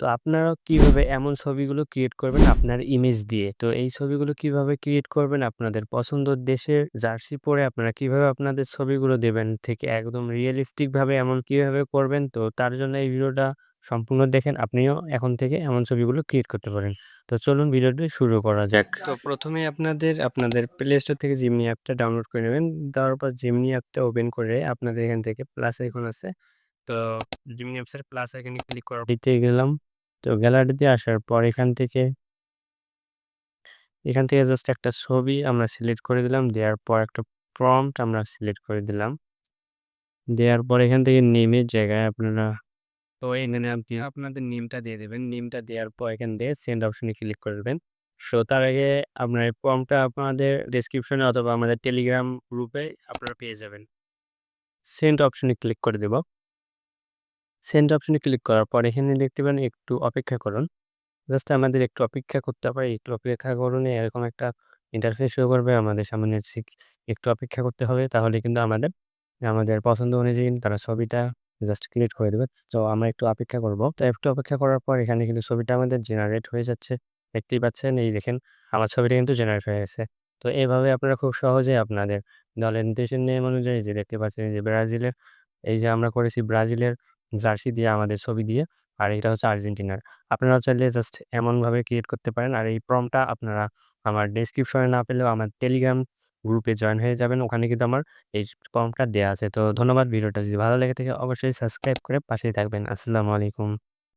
তো আপনারা কীভাবে এমন ছবিগুলো ক্রিয়েট করবেন আপনার ইমেজ দিয়ে। তো এই ছবিগুলো কীভাবে ক্রিয়েট করবেন আপনাদের পছন্দের দেশের জার্সি পরে আপনারা কীভাবে আপনাদের ছবিগুলো দেবেন থেকে একদম রিয়ালিস্টিক ভাবে এমন কীভাবে করবেন তো তার জন্য এই ভিডিওটা সম্পূর্ণ দেখেন আপনিও এখন থেকে এমন ছবিগুলো ক্রিয়েট করতে পারেন। তো চলুন ভিডিওটি শুরু করা যাক। তো প্রথমে আপনাদের আপনাদের প্লে স্টোর থেকে জিমনি অ্যাপটা ডাউনলোড করে নেবেন। তারপর জিমনি অ্যাপটা ওপেন করে আপনাদের এখান থেকে প্লাস আইকন আছে। তো জিমনি অ্যাপসের প্লাস আইকনে ক্লিক করা দিতে গেলাম। তো গ্যালারিতে আসার পর এখান থেকে এখান থেকে জাস্ট একটা ছবি আমরা সিলেক্ট করে দিলাম। দেওয়ার পর একটা প্রম্পট আমরা সিলেক্ট করে দিলাম। দেওয়ার পর এখান থেকে নেমের জায়গায় আপনারা তো এখানে আপনি আপনাদের নেমটা দিয়ে দেবেন। নেমটা দেওয়ার পর এখান থেকে সেন্ড অপশনে ক্লিক করবেন। সো তার আগে আপনার এই প্রম্পটটা আপনাদের ডেসক্রিপশনে অথবা আমাদের টেলিগ্রাম গ্রুপে আপনারা পেয়ে যাবেন। সেন্ড অপশনে ক্লিক করে দেব। সেন্ড অপশনে ক্লিক করার পর এখানে দেখতে পারেন একটু অপেক্ষা করুন। জাস্ট আমাদের একটু অপেক্ষা করতে হবে। একটু অপেক্ষা করুন, এরকম একটা ইন্টারফেস শো করবে, আমাদের সামনে একটু অপেক্ষা করতে হবে, তাহলে কিন্তু আমাদের আমাদের পছন্দ অনুযায়ী তারা ছবিটা জাস্ট ক্রিয়েট করে দেবে। তো আমরা একটু অপেক্ষা করব। তো একটু অপেক্ষা করার পর এখানে কিন্তু ছবিটা আমাদের জেনারেট হয়ে যাচ্ছে। দেখতেই পাচ্ছেন, এই দেখেন, আমার ছবিটা কিন্তু জেনারেট হয়ে গেছে। তো এইভাবে আপনারা খুব সহজেই আপনাদের দলের দেশের নেম অনুযায়ী যে দেখতে পাচ্ছেন যে ব্রাজিলের, এই যে আমরা করেছি ব্রাজিলের জার্সি দিয়ে আমাদের ছবি দিয়ে আর এটা হচ্ছে আর্জেন্টিনার। আপনারা চাইলে জাস্ট এমনভাবে ক্রিয়েট করতে পারেন। আর এই প্রমটা আপনারা আমার ডেসক্রিপশনে না পেলেও আমার টেলিগ্রাম গ্রুপে জয়েন হয়ে যাবেন। ওখানে কিন্তু আমার এই ফর্মটা দেওয়া আছে। তো ধন্যবাদ ভিডিওটা যদি ভালো লেগে থাকে অবশ্যই সাবস্ক্রাইব করে পাশেই থাকবেন। আসসালামু আলাইকুম।